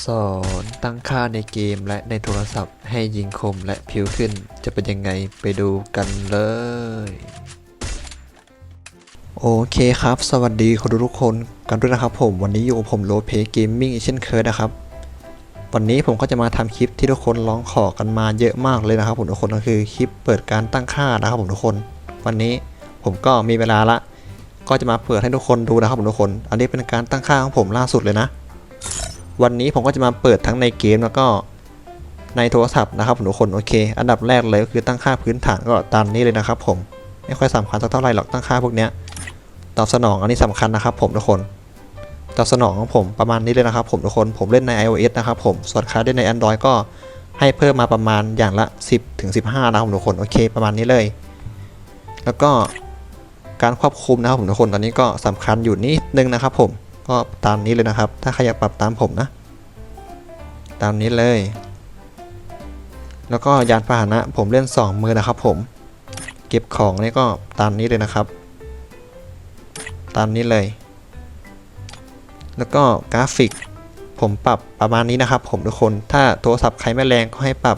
สอนตั้งค่าในเกมและในโทรศัพท์ให้ยิงคมและผิวขึ้น จะเป็นยังไงไปดูกันเลย โอเคครับ สวัสดีคนดูทุกคนกันด้วยนะครับผมวันนี้อยู่ผมโลเพเกมมิ่งเช่นเคยนะครับ วันนี้ผมก็จะมาทำคลิปที่ทุกคนร้องขอกันมาเยอะมากเลยนะครับผมทุกคนก็คือคลิปเปิดการตั้งค่านะครับผมทุกคน วันนี้ผมก็มีเวลาละ ก็จะมาเปิดให้ทุกคนดูนะครับผมทุกคน อันนี้เป็นการตั้งค่าของผมล่าสุดเลยนะ วันนี้ผมก็จะมาเปิดทั้งในเกมแล้วก็ในโทรศัพท์นะครับทุกคนโอเค อันดับแรกเลยก็คือตั้งค่าพื้นฐานก็ตามนี้เลยนะครับ ผมไม่ค่อยสำคัญสักเท่าไหร่หรอกตั้งค่าพวกเนี้ยตอบสนองอันนี้สำคัญนะครับ ผมทุกคนตอบสนองของผมประมาณนี้เลยนะครับ ผมทุกคนผมเล่นใน iOS นะครับ ผมส่วนใครเล่นใน Android ก็ให้เพิ่มมาประมาณอย่างละ 10ถึง15นะครับทุกคนโอเค ประมาณนี้เลย แล้วก็การควบคุมนะครับผมทุกคนตอนนี้ก็สำคัญอยู่นิดนึงนะครับ ผม ก็ตามนี้เลยนะครับ ถ้าใครอยากปรับตามผมนะ ตามนี้เลย แล้วก็ยานพาหนะผมเล่น 2 มือนะครับ ผม เก็บของนี่ก็ตามนี้เลยนะครับ ตามนี้เลย แล้วก็กราฟิก ผมปรับประมาณนี้นะครับ ผมทุกคน ถ้าโทรศัพท์ใครไม่แรงก็ให้ปรับ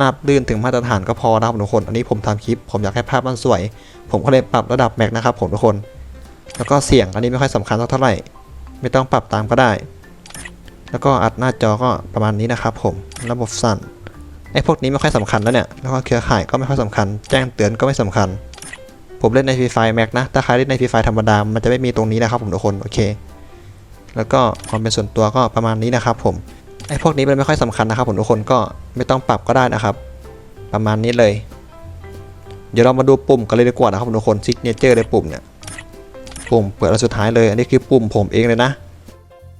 ราบลื่นถึงมาตรฐานก็พอนะครับทุกคน อันนี้ผมทำคลิป ผมอยากให้ภาพมันสวย ผมก็เลยปรับระดับแม็กนะครับผมทุกคน แล้วก็เสียงอันนี้ไม่ค่อยสำคัญเท่าไหร่ ไม่ต้องปรับตามก็ได้ แล้วก็อัดหน้าจอก็ประมาณนี้นะครับผมระบบสั่นไอ้พวกนี้ไม่ค่อยสำคัญแล้วเนี่ยแล้วก็เครือข่ายก็ไม่ค่อยสำคัญ แจ้งเตือนก็ไม่สำคัญ ผมเล่นในฟรีไฟแม็กนะ ถ้าใครเล่นในฟรีไฟธรรมดา มันจะไม่มีตรงนี้นะครับผมทุกคน โอเค แล้วก็ความเป็นส่วนตัวก็ประมาณนี้นะครับผม ไอ้พวกนี้มันไม่ค่อยสำคัญนะครับผมทุกคนก็ไม่ต้องปรับก็ได้นะครับ ประมาณนี้เลย เดี๋ยวเรามาดูปุ่มกันเลยดีกว่านะครับทุกคนซิกเนเจอร์เลยปุ่มเนี่ย ปุ่มเปิดอันสุดท้ายเลย อันนี้คือปุ่มผมเองเลยนะ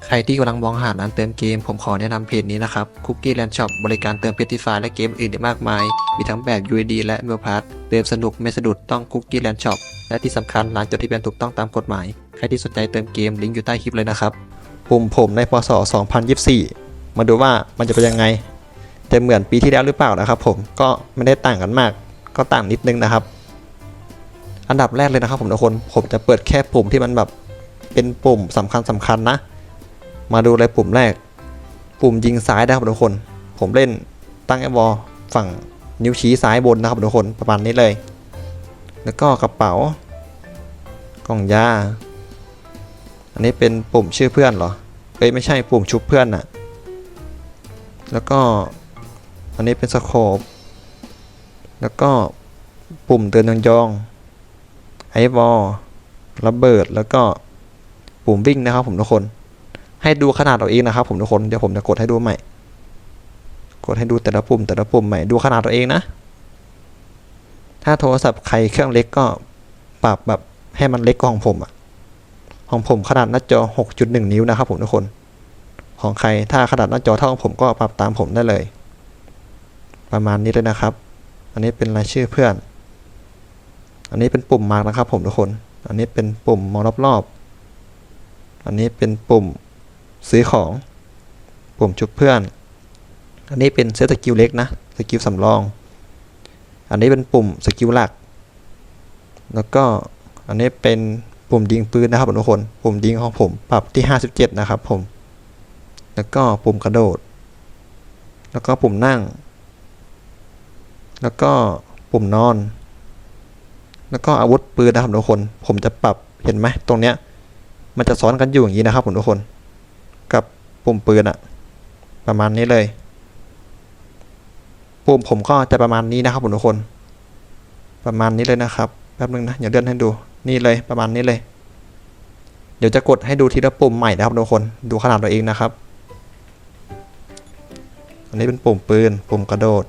ใครที่กำลังมองหาร้านเติมเกม ผมขอแนะนำเพจนี้นะครับ Cookie Land Shop บริการเติมเพชรฟาและเกมอื่นอีกมากมาย มีทั้งแบบ UID และเมลพาร์เติมสนุกไม่สะดุดต้อง Cookie Land Shop และที่สำคัญร้านจดทะเบียนถูกต้องตามกฎหมาย ใครที่สนใจเติมเกมลิงก์อยู่ใต้คลิปเลยนะครับปุ่มผมในพศ 2024 มาดูว่ามันจะเป็นยังไงจะเหมือนปีที่แล้วหรือเปล่านะครับ ผมก็ไม่ได้ต่างกันมาก ก็ต่างนิดนึงนะครับ อันดับแรกเลยนะครับผมทุกคน ผมจะเปิดแค่ปุ่มที่มันแบบเป็นปุ่มสำคัญสำคัญนะ มาดูเลยปุ่มแรก ปุ่มยิงซ้ายนะครับทุกคน ผมเล่นตั้งไอวอฝั่งนิ้วชี้ซ้ายบนนะครับทุกคนประมาณนี้เลย แล้วก็กระเป๋ากล่องยา อันนี้เป็นปุ่มชื่อเพื่อนเหรอ เอ้ยไม่ใช่ปุ่มชุบเพื่อนน่ะ แล้วก็อันนี้เป็นสโคป แล้วก็ปุ่มเตือนยองยอง ไอวอลระเบิดแล้วก็ปุ่มวิ่งนะครับผมทุกคน ให้ดูขนาดเอาเองนะครับผมทุกคนเดี๋ยวผมจะกดให้ดูใหม่ กดให้ดูแต่ละปุ่มแต่ละปุ่มใหม่ดูขนาดตัวเองนะ ถ้าโทรศัพท์ใครเครื่องเล็กก็ปรับแบบให้มันเล็กกว่าของผมอะของผมขนาดหน้าจอ 6.1 นิ้วนะครับผมทุกคน ของใครถ้าขนาดหน้าจอเท่าของผมก็ปรับตามผมได้เลย ประมาณนี้เลยนะครับ อันนี้เป็นรายชื่อเพื่อน อันนี้เป็นปุ่มมาร์กนะครับผมทุกคน อันนี้เป็นปุ่มมองรอบๆ อันนี้เป็นปุ่มซื้อของ ปุ่มชุบเพื่อน อันนี้เป็นเซตสกิลเล็กนะ สกิลสำรอง อันนี้เป็นปุ่มสกิลหลัก แล้วก็อันนี้เป็นปุ่มยิงปืนนะครับทุกคน ปุ่มยิงของผมปรับที่ 57 นะครับผม แล้วก็ปุ่มกระโดด แล้วก็ปุ่มนั่ง แล้วก็ปุ่มนอน แล้วก็อาวุธปืนนะครับทุกคน ผมจะปรับเห็นไหมตรงเนี้ย มันจะซ้อนกันอยู่อย่างนี้นะครับผมทุกคน กับปุ่มปืนอะประมาณนี้เลย ปุ่มผมก็จะประมาณนี้นะครับผมทุกคน ประมาณนี้เลยนะครับแป๊บนึงนะอย่าเลื่อนให้ดูนี่เลยประมาณนี้เลย เดี๋ยวจะกดให้ดูทีละปุ่มใหม่นะครับทุกคนดูขนาดตัวเองนะครับ อันนี้เป็นปุ่มปืน ปุ่มกระโดด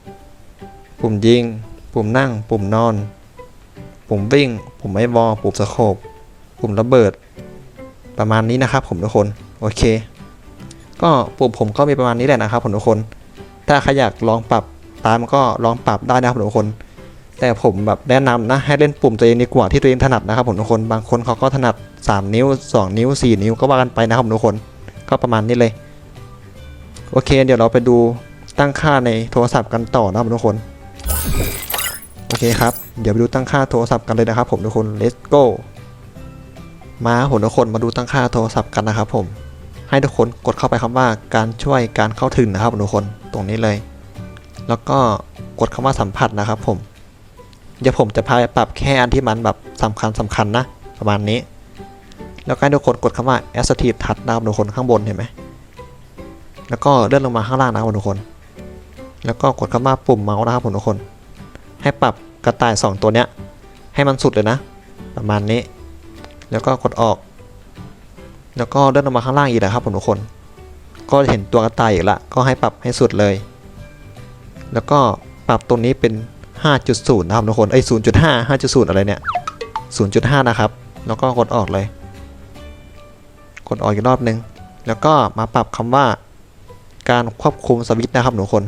ปุ่มยิง ปุ่มนั่ง ปุ่มนอน ปุ่มวิ่ง ปุ่มไอวอลปุ่มสโคปปุ่มระเบิด ประมาณนี้นะครับ ผมทุกคน โอเค ก็ปุ่มผมก็มีประมาณนี้แหละนะครับผมทุกคน ถ้าใครอยากลองปรับตามก็ลองปรับได้นะครับผมทุกคน แต่ผมแบบแนะนำนะให้เล่นปุ่มตัวเองดีกว่าที่ตัวเองถนัดนะครับผมทุกคน บางคนเขาก็ถนัด 3 นิ้ว 2 นิ้ว 4 นิ้วก็ว่ากันไปนะครับผมทุกคน ก็ประมาณนี้เลย โอเค เดี๋ยวเราไปดูตั้งค่าในโทรศัพท์กันต่อนะครับทุกคน เคครับ เดี๋ยวไปดูตั้งค่าโทรศัพท์กันเลยนะครับผมทุกคน let's go มาผมทุกคนมาดูตั้งค่าโทรศัพท์กันนะครับผม ให้ทุกคนกดเข้าไปคำว่าการช่วยการเข้าถึงนะครับทุกคนตรงนี้เลย แล้วก็กดคำว่าสัมผัสนะครับผม เดี๋ยวผมจะพาปปรับแค่อันที่มันแบบสำคัญสำคัญนะ ประมาณนี้ แล้วก็ให้ทุกคนกดคำว่า Assistive Touch นะครับทุกคนข้างบนเห็นไหมแล้วก็เลื่อนลงมาข้างล่างนะครับทุกคน แล้วก็กดคำว่าปุ่มเมาส์นะครับทุกคน ให้ปรับกระต่าย 2 ตัวเนี้ย ให้มันสุดเลยนะ ประมาณนี้ แล้วก็กดออก แล้วก็เลื่อนลงมาข้างล่างอีกนะครับผมทุกคน ก็จะเห็นตัวกระต่ายอีกละ ก็ให้ปรับให้สุดเลย แล้วก็ปรับตรงนี้เป็น 5.0 นะครับทุกคนเอ้ย0.5 5.0 อะไรเนี่ย 0.5 นะครับ แล้วก็กดออกเลย กดออกอีกรอบนึง แล้วก็มาปรับคำว่าการควบคุมสวิตช์นะครับทุกคน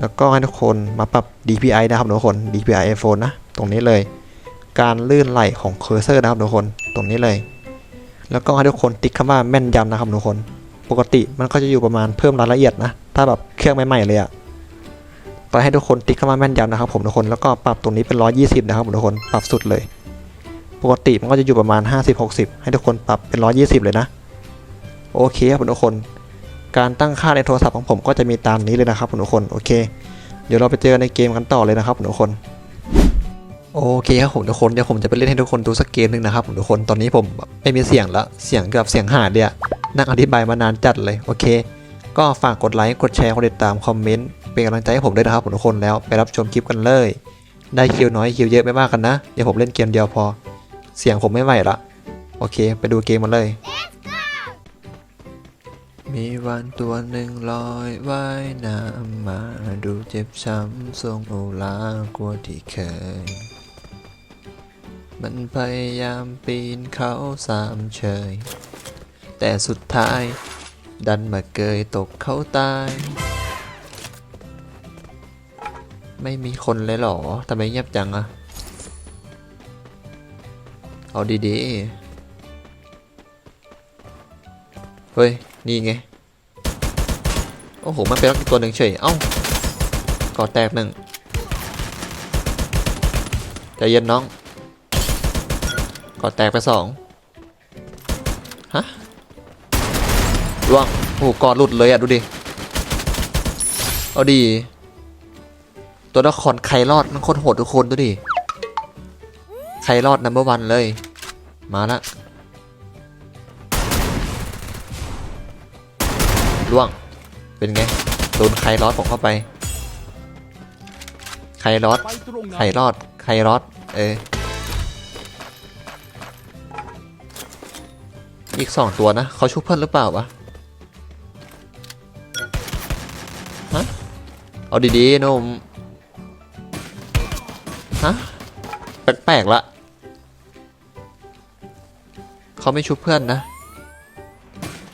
แล้วก็ให้ทุกคนมาปรับ DPI นะครับทุกคน DPI iPhone นะ ตรงนี้เลย การลื่นไหลของเคอร์เซอร์นะครับทุกคน ตรงนี้เลย แล้วก็ให้ทุกคนติ๊กคำว่าแม่นยำนะครับทุกคน ปกติมันก็จะอยู่ประมาณเพิ่มรายละเอียดนะ ถ้าแบบเครื่องใหม่ๆเลยอะตอนให้ทุกคนติ๊กคำว่าแม่นยำนะครับผมทุกคนแล้วก็ปรับตรงนี้เป็น 120 นะครับผมทุกคนปรับสุดเลย ปกติมันก็จะอยู่ประมาณ 50-60 ให้ทุกคนปรับเป็น 120 เลยนะ โอเคครับผมทุกคน การตั้งค่าในโทรศัพท์ของผมก็จะมีตามนี้เลยนะครับทุกคนโอเค เดี๋ยวเราไปเจอในเกมกันต่อเลยนะครับทุกคนโอเคครับผมทุกคนเดี๋ยวผมจะไปเล่นให้ทุกคนดูสักเกมหนึ่งนะครับผมทุกคนตอนนี้ผมไม่มีเสียงแล้วเสียงกับเสียงหายเลยนั่งอธิบายมานานจัดเลยโอเค ก็ฝากกดไลค์กดแชร์กดติดตามคอมเมนต์เป็นกำลังใจให้ผมด้วยนะครับผมทุกคนแล้วไปรับชมคลิปกันเลย ได้คิวน้อยคิวเยอะไม่มากกันนะ เดี๋ยวผมเล่นเกมเดียวพอ เสียงผมไม่ไหวละโอเค ไปดูเกมมันเลย มีวันตัวหนึ่งลอยว่ายน้ำมาดูเจ็บช้ำทรงโอลากว่าที่เคย มันพยายามปีนเขาสามเชยแต่สุดท้ายดันมาเกยตกเขาตาย ไม่มีคนเลยเหรอทำไมเงียบจังอะเอาดีๆ เฮ้ย นี่ไง โอ้โห มันเป็นล็อกอีกตัวหนึ่งเฉย เอ้าก่อแตกหนึ่งใจเย็นน้อง ก่อแตกไปสองฮะล่วงโอ้โหกอดหลุดเลยอะ ดูดิ เอาดี ตัวละครใครรอดมันโคตรโหดทุกคนดูดิ ใครรอดนัมเบอร์วันเลย มาละ ล่วง เป็นไง โดนใครรอดผมเข้าไป ใครรอดไปตรงนั้ใครรอด ใครรอด เออ อีกสองตัวนะ เขาชุบเพื่อนหรือเปล่าวะ ฮะ เอาดีๆนุ่มฮะ แปลกๆละเขาไม่ชุบเพื่อนนะ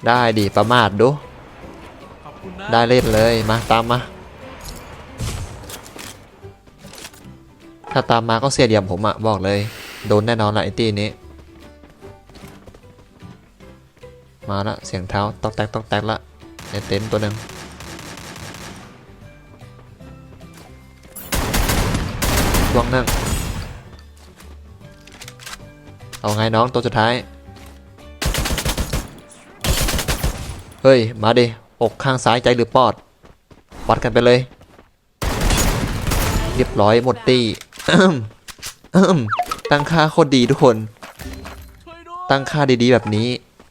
ได้ดีประมาทดู ได้เล่นเลยมาตามมา ถ้าตามมาก็เสียเดียมผมอะบอกเลย โดนแน่นอนละไอตีนี้ มาละเสียงเท้าตอกแตกตอกแตกละในเต็นตัวหนึ่งลวงนั่ง เอาไงน้องตัวสุดท้าย เฮ้ย มาดิ อกข้างซ้ายใจหรือปอด วัดกันไปเลย เรียบร้อยหมดตีอื้มอื้มตั้งค่าโคตรดีทุกคนช่วยด้วยตั้งค่าดีๆแบบนี้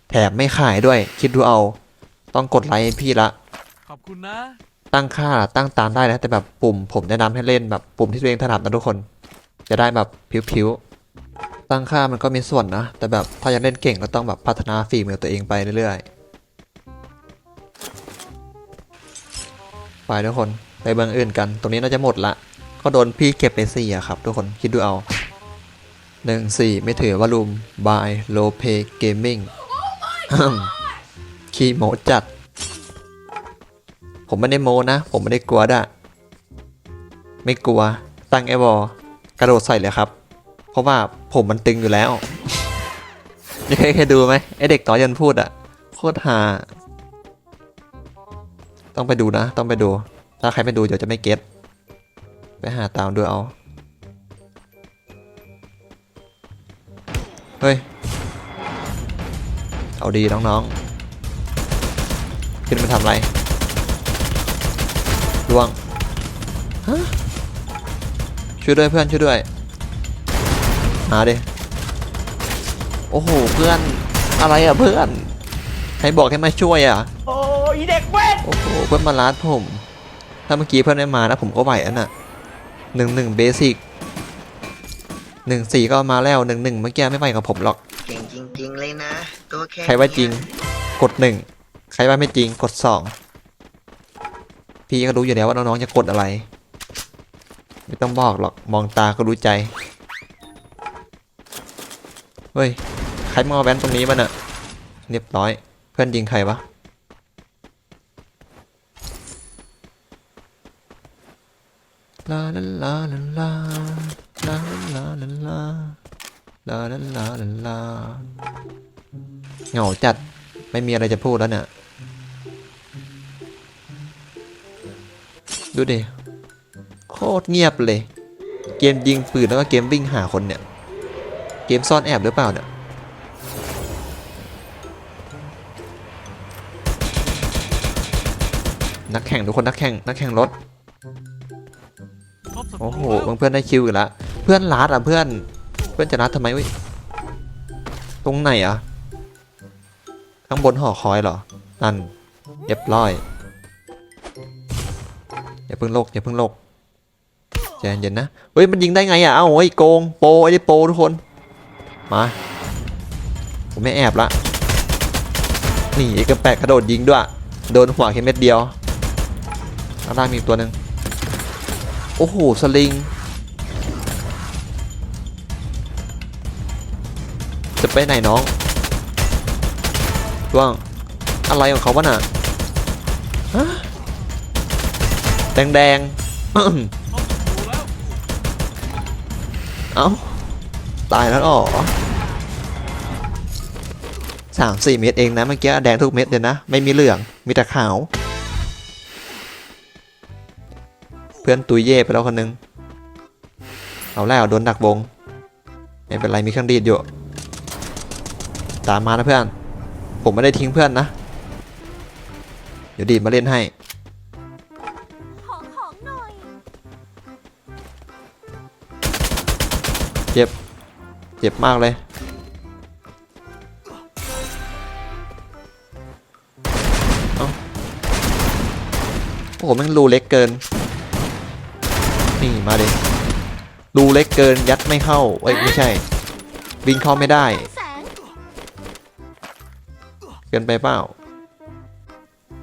แถมไม่ขายด้วย คิดดูเอา ต้องกดไลค์ให้พี่ละ ขอบคุณนะ ตั้งค่าตั้งตามได้นะ แต่แบบปุ่มผมแนะนำให้เล่นแบบปุ่มที่ตัวเองถนัดนะทุกคน จะได้แบบผิวๆ ตั้งค่ามันก็มีส่วนนะ แต่แบบถ้าอยากเล่นเก่งก็ต้องแบบพัฒนาฝีมือตัวเองไปเรื่อยๆ ไปทุกคนไปเบืองอื่นกัน ตรงนี้น่าจะหมดละ ก็โดนพี่เก็บไปสี่อะครับ ทุกคนคิดดูเอาหนึ่งสี่ไม่ถือว่าลุมบายโลเ y เกมมิ่งคีโมจัด ผมไม่ได้โมนะ ผมไม่ได้กลัวด่ะไม่กลัว ตั้งไอ้บอกระโดดใส่เลยครับ เพราะว่าผมมันตึงอยู่แล้วนี่เคยเคยดูไหมไอเด็กต่อยันพูดอะโคตรฮา ต้องไปดูนะ ต้องไปดู ถ้าใครไม่ดูเดี๋ยวจะไม่เก็ตไปหาตามดูเอา เฮ้ย เอาดีน้องๆ ขึ้นมาทำอะไรลวง ฮะ ช่วยด้วยเพื่อนช่วยด้วย มาดิ โอ้โห เพื่อน อะไรอะเพื่อน ใครบอกให้มาช่วยอะโอ้ยเด็กเว้นโอ้โหเพื่อนมาลัดผม ถ้าเมื่อกี้เพื่อนไม่มานะผมก็ไหวอันน่ะหนึ่งหนึ่งเบสิกหนึ่งสี่ก็มาแล้วหนึ่งหนึ่งเมื่อกี้ไม่ไหวกับผมหรอกเก่งจริงๆเลยนะตัวแค่ใครว่าจริงกดหนึ่งใครว่าไม่จริงกดสองพี่ก็รู้อยู่แล้วว่าน้องๆจะกดอะไร ไม่ต้องบอกหรอกมองตาก็รู้ใจเฮ้ยใครมาเอาแบนตรงนี้มันอะเรียบร้อย เพื่อนยิงใครวะลาลาลาลาลาลาลาลาลาลาลาลาลาเหงาจัดไม่มีอะไรจะพูดแล้วเนี่ยดูดิโคตรเงียบเลย เกมยิงปืนแล้วก็เกมวิ่งหาคนเนี่ย เกมซ่อนแอบหรือเปล่าเนี่ยนักแข่งทุกคนนักแข่งนักแข่งรถ โอ้โหเพื่อนได้คิวอีกแล้วเพื่อนลัดอะเพื่อน เพื่อนจะลัดทำไมวิตรงไหนอะ ข้างบนหอคอยเหรอ นั่นเรียบร้อย อย่าเพิ่งโลกอย่าเพิ่งโลกใจเย็นนะ เฮ้ย มันยิงได้ไงอะ เอ้าไอ้โกง โปไอ้นี่โปทุกคน มา ผมไม่แอบละ นี่ไอ้กระแปะกระโดดยิงด้วย โดนหัวแค่เม็ดเดียวข้างล่างมีตัวหนึ่ง โอ้โห สลิง จะไปไหนน้องว่างอะไรของเขาวะน่ะฮะแดงแดงเอ้า ตายแล้วอ๋อสามสี่เม็ดเองนะเมื่อกี้แดงทุกเม็ดเลยนะ ไม่มีเหลือง มีแต่ขาว พื่อนตุยเย่ไปแล้วคนนึง เอาแล้วโดนดักวง ไม่เป็นไรมีเครื่องดีดอยู่ ตามมานะเพื่อน ผมไม่ได้ทิ้งเพื่อนนะ เดี๋ยวดีดมาเล่นให้ขอของหน่อยเจ็บ เจ็บมากเลยเอ้าโอ้โหแมันรูเล็กเกิน นี่มาเลยรูเล็กเกินยัดไม่เข้าเอ้ยไม่ใช่ วิ่งเข้าไม่ได้ เกินไปเปล่า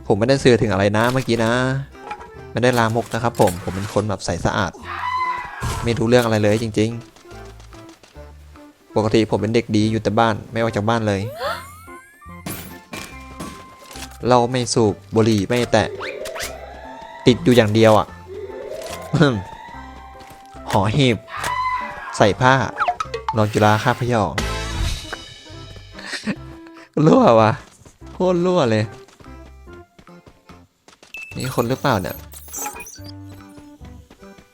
ผมไม่ได้สื่อถึงอะไรนะเมื่อกี้นะ ไม่ได้ลามกนะครับ ผมผมเป็นคนแบบใสสะอาด ไม่รู้เรื่องอะไรเลยจริง ๆ ปกติผมเป็นเด็กดีอยู่แต่บ้านไม่ออกจากบ้านเลย เราไม่สูบบุหรี่ไม่แตะติดอยู่อย่างเดียวอะ่ะ หอหีบ ใส่ผ้านอนจุฬาคาพยองรั่ววะโคตรรั่วเลย นี่คนหรือเปล่าเนี่ย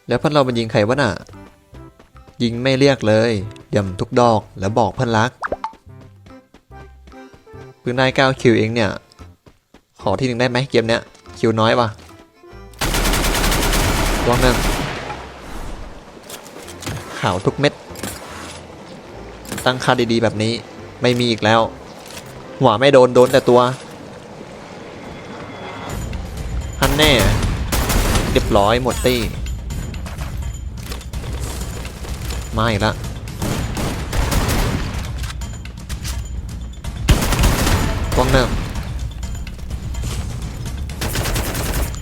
แล้วเพื่อนเรามันยิงใครวะน่ะ ยิงไม่เรียกเลยย่ำทุกดอกแล้วบอกเพื่อนรักเพิ่งได้9คิวเองเนี่ย ขอที่หนึ่งได้ไหมเกมเนี้ย คิวน้อยปะลองหนึ่ง ขาวทุกเม็ด ตั้งค่าดีๆแบบนี้ไม่มีอีกแล้ว หัวไม่โดนโดนแต่ตัวฮันแน่เรียบร้อยหมดตี้มาอีกแล้วกล้องหนึ่ง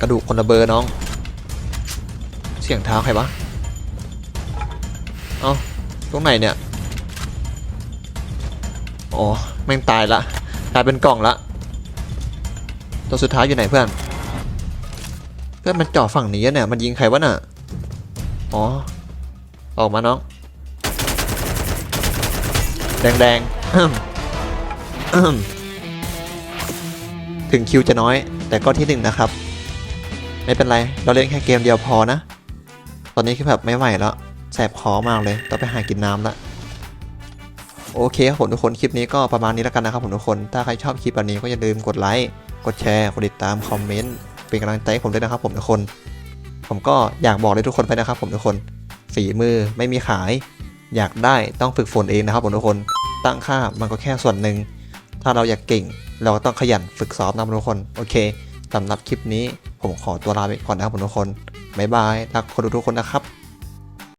กระดูกคนละเบอร์น้อง เสียงเท้าใครวะ เอ้าตรงไหนเนี่ย อ๋อ แม่งตายละกลายเป็นกล่องละ ตัวสุดท้ายอยู่ไหนเพื่อน เพื่อนมันจาะฝั่งนี้เนี่ย มันยิงใครวะน่ะ อ๋อ ออกมาน้อง แดงแดงๆถึงคิวจะน้อย แต่ก็ที่หนึ่งนะครับ ไม่เป็นไร เราเล่นแค่เกมเดียวพอนะ ตอนนี้คือแบบไม่ไหวแล้ว แสบคอมากเลย ต้องไปหากินน้ำละ โอเคครับผมทุกคน คลิปนี้ก็ประมาณนี้แล้วกันนะครับผมทุกคน ถ้าใครชอบคลิปแบบนี้ก็อย่าลืมกดไลค์ กดแชร์ กดติดตาม คอมเมนต์ เป็นกำลังใจให้ผมด้วยนะครับผมทุกคน ผมก็อยากบอกเลยทุกคนไปนะครับผมทุกคน ฝีมือไม่มีขาย อยากได้ต้องฝึกฝนเองนะครับผมทุกคน ตั้งค่ามันก็แค่ส่วนหนึ่ง ถ้าเราอยากเก่ง เราก็ต้องขยันฝึกซ้อมนะครับทุกคน โอเคสำหรับคลิปนี้ผมขอตัวลาไปก่อนนะครับผมทุกคน บ๊ายบาย รักคนดูทุกคนนะครับ